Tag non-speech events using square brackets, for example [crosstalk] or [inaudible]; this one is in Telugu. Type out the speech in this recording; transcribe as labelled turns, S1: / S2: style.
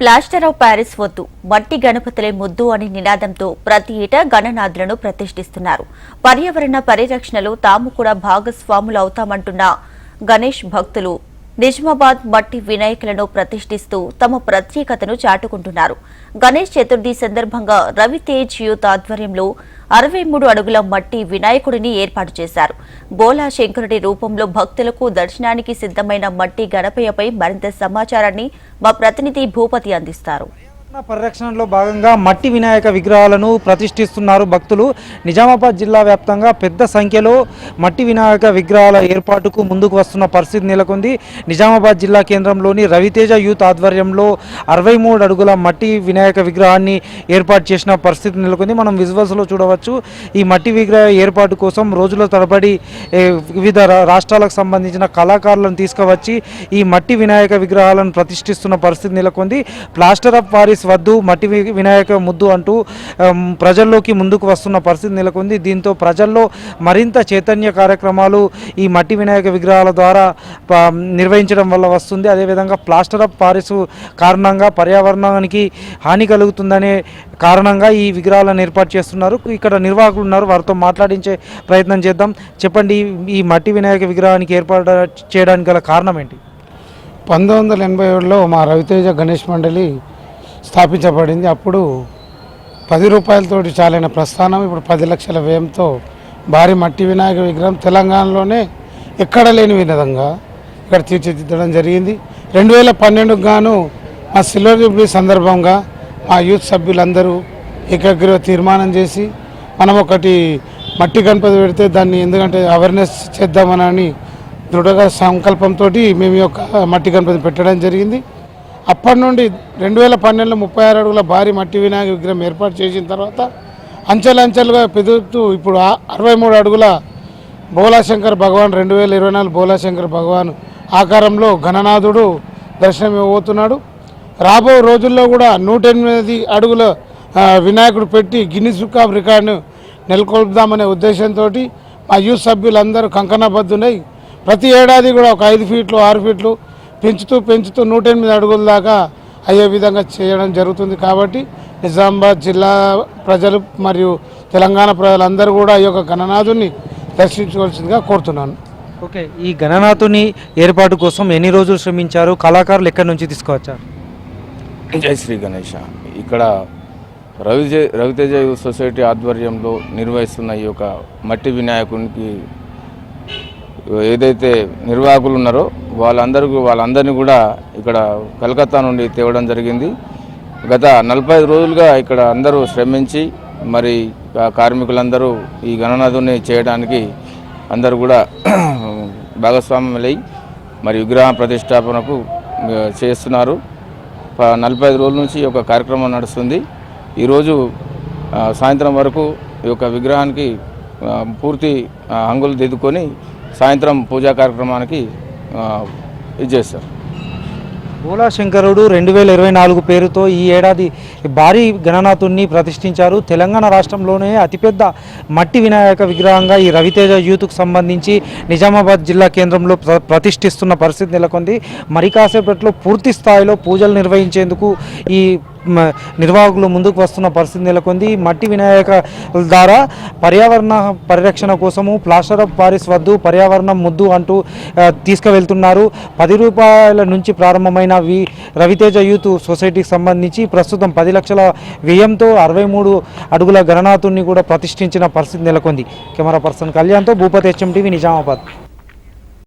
S1: ప్లాస్టర్ ఆఫ్ ప్యారిస్ వద్దు. మట్టి గణపతులే ముద్దు అనే నినాదంతో ప్రతి ఏటా గణనాథులను ప్రతిష్ఠిస్తున్నారు. పర్యావరణ పరిరక్షణలో తాము కూడా భాగస్వాములు అవుతామంటున్న గణేష్ భక్తులు నిజామాబాద్ మట్టి వినాయకులను ప్రతిష్ఠిస్తూ తమ ప్రత్యేకతను చాటుకుంటున్నారు. గణేష్ చతుర్థి సందర్భంగా రవితేజ్ యూత్ ఆధ్వర్యంలో అరవై మూడు అడుగుల మట్టి వినాయకుడిని ఏర్పాటు చేశారు. బోలా శంకరుడి రూపంలో భక్తులకు దర్శనానికి సిద్ధమైన మట్టి గణపయ్యపై మరింత సమాచారాన్ని మా ప్రతినిధి భూపతి అందిస్తారు.
S2: పరిరక్షణలో భాగంగా మట్టి వినాయక విగ్రహాలను ప్రతిష్ఠిస్తున్నారు భక్తులు. నిజామాబాద్ జిల్లా వ్యాప్తంగా పెద్ద సంఖ్యలో మట్టి వినాయక విగ్రహాల ఏర్పాటుకు ముందుకు వస్తున్న పరిస్థితి నెలకొంది. నిజామాబాద్ జిల్లా కేంద్రంలోని రవితేజ యూత్ ఆధ్వర్యంలో అరవై మూడు అడుగుల మట్టి వినాయక విగ్రహాన్ని ఏర్పాటు చేసిన పరిస్థితి నెలకొంది. మనం విజువల్స్లో చూడవచ్చు. ఈ మట్టి విగ్రహ ఏర్పాటు కోసం రోజుల తరబడి వివిధ రాష్ట్రాలకు సంబంధించిన కళాకారులను తీసుకువచ్చి ఈ మట్టి వినాయక విగ్రహాలను ప్రతిష్ఠిస్తున్న పరిస్థితి నెలకొంది. ప్లాస్టర్ ఆఫ్ పారిస్ వద్దు మట్టి వినాయక ముద్దు అంటూ ప్రజల్లోకి ముందుకు వస్తున్న పరిస్థితి నెలకొంది. దీంతో ప్రజల్లో మరింత చైతన్య కార్యక్రమాలు ఈ మట్టి వినాయక విగ్రహాల ద్వారా నిర్వహించడం వల్ల వస్తుంది. అదేవిధంగా ప్లాస్టర్ ఆఫ్ పారిస్ కారణంగా పర్యావరణానికి హాని కలుగుతుందనే కారణంగా ఈ విగ్రహాలను ఏర్పాటు చేస్తున్నారు. ఇక్కడ నిర్వాహకులు ఉన్నారు. వారితో మాట్లాడించే ప్రయత్నం చేద్దాం. చెప్పండి ఈ మట్టి వినాయక విగ్రహానికి ఏర్పాటు చేయడానికి గల కారణం ఏంటి?
S3: పంతొమ్మిది వందల ఎనభై ఏడులో మా రవితేజ గణేష్ మండలి స్థాపించబడింది. అప్పుడు పది రూపాయలతోటి చాలైన ప్రస్థానం ఇప్పుడు పది లక్షల వ్యయంతో భారీ మట్టి వినాయక విగ్రహం తెలంగాణలోనే ఎక్కడ లేని విధంగా ఇక్కడ తీర్చిదిద్దడం జరిగింది. రెండు వేల పన్నెండుకు గాను మా సిల్వర్ జూబ్లీ సందర్భంగా మా యూత్ సభ్యులందరూ ఏకగ్రీవ తీర్మానం చేసి మనం ఒకటి మట్టి గణపతి పెడితే దాన్ని ఎందుకంటే అవేర్నెస్ చేద్దామని దృఢగా సంకల్పంతో మేము ఈ యొక్క మట్టి గణపతి పెట్టడం జరిగింది. అప్పటి నుండి రెండు వేల పన్నెండులో ముప్పై ఆరు అడుగుల భారీ మట్టి వినాయక విగ్రహం ఏర్పాటు చేసిన తర్వాత అంచెలంచెలుగా పెదుగుతూ ఇప్పుడు అరవై మూడు అడుగుల భోలాశంకర్ భగవాన్ రెండు వేల ఇరవై నాలుగు భోలాశంకర్ భగవాన్ ఆకారంలో గణనాథుడు దర్శనం ఇవ్వబోతున్నాడు. రాబో రోజుల్లో కూడా నూట ఎనిమిది అడుగుల వినాయకుడు పెట్టి గిన్నిస్ బుక్ ఆఫ్ రికార్డును నెలకొల్పుదామనే ఉద్దేశంతో మా యూత్ సభ్యులందరూ కంకణబద్దులై ప్రతి ఏడాది కూడా ఒక ఐదు ఫీట్లు ఆరు ఫీట్లు పెంచుతూ పెంచుతూ నూట ఎనిమిది అడుగుల దాకా అయ్యే విధంగా చేయడం జరుగుతుంది కాబట్టి నిజామాబాద్ జిల్లా ప్రజలు మరియు తెలంగాణ ప్రజలందరూ కూడా ఈ యొక్క గణనాథుని దర్శించవలసిందిగా కోరుతున్నాను.
S2: ఓకే ఈ గణనాథుని ఏర్పాటు కోసం ఎన్ని రోజులు శ్రమించారు? కళాకారులు ఎక్కడి నుంచి తీసుకువచ్చారు?
S4: జై శ్రీ గణేష. ఇక్కడ రవిజే రవితేజ సొసైటీ ఆధ్వర్యంలో నిర్వహిస్తున్న ఈ యొక్క మట్టి వినాయకునికి ఏదైతే నిర్వాహకులు ఉన్నారో వాళ్ళందరికీ వాళ్ళందరినీ కూడా ఇక్కడ కలకత్తా నుండి తేవడం జరిగింది. గత నలభై రోజులుగా ఇక్కడ అందరూ శ్రమించి మరి కార్మికులందరూ ఈ గణనాథుని చేయడానికి అందరూ కూడా [clears throat] భాగస్వామ్యులై మరి విగ్రహ ప్రతిష్టాపనకు చేస్తున్నారు. నలభై ఐదు రోజుల నుంచి ఈ కార్యక్రమం నడుస్తుంది. ఈరోజు సాయంత్రం వరకు ఈ యొక్క విగ్రహానికి పూర్తి అంగులు హంగులు దిద్దుకొని సాయంత్రం పూజా కార్యక్రమానికి ఇది చేశారు.
S2: భోలా శంకరుడు రెండు వేల ఇరవై నాలుగు పేరుతో ఈ ఏడాది భారీ గణనాథుణ్ణి ప్రతిష్ఠించారు. తెలంగాణ రాష్ట్రంలోనే అతిపెద్ద మట్టి వినాయక విగ్రహంగా ఈ రవితేజ యూత్కు సంబంధించి నిజామాబాద్ జిల్లా కేంద్రంలో ప్ర ప్రతిష్ఠిస్తున్న పరిస్థితి నెలకొంది. మరి కాసేపట్లో పూర్తి స్థాయిలో పూజలు నిర్వహించేందుకు ఈ నిర్వాహకులు ముందుకు వస్తున్న పరిస్థితి నెలకొంది. మట్టి వినాయక ద్వారా పర్యావరణ పరిరక్షణ కోసము ప్లాస్టర్ ఆఫ్ పారిస్ వద్దు పర్యావరణం ముద్దు అంటూ తీసుకువెళ్తున్నారు. పది రూపాయల నుంచి ప్రారంభమైన వి రవితేజ యూత్ సొసైటీకి సంబంధించి ప్రస్తుతం పది లక్షల వ్యయంతో అరవై మూడు అడుగుల గణనాథుని కూడా ప్రతిష్ఠించిన పరిస్థితి నెలకొంది. కెమెరా పర్సన్ కళ్యాణ్తో భూపతి హెచ్ఎం టీవీ నిజామాబాద్.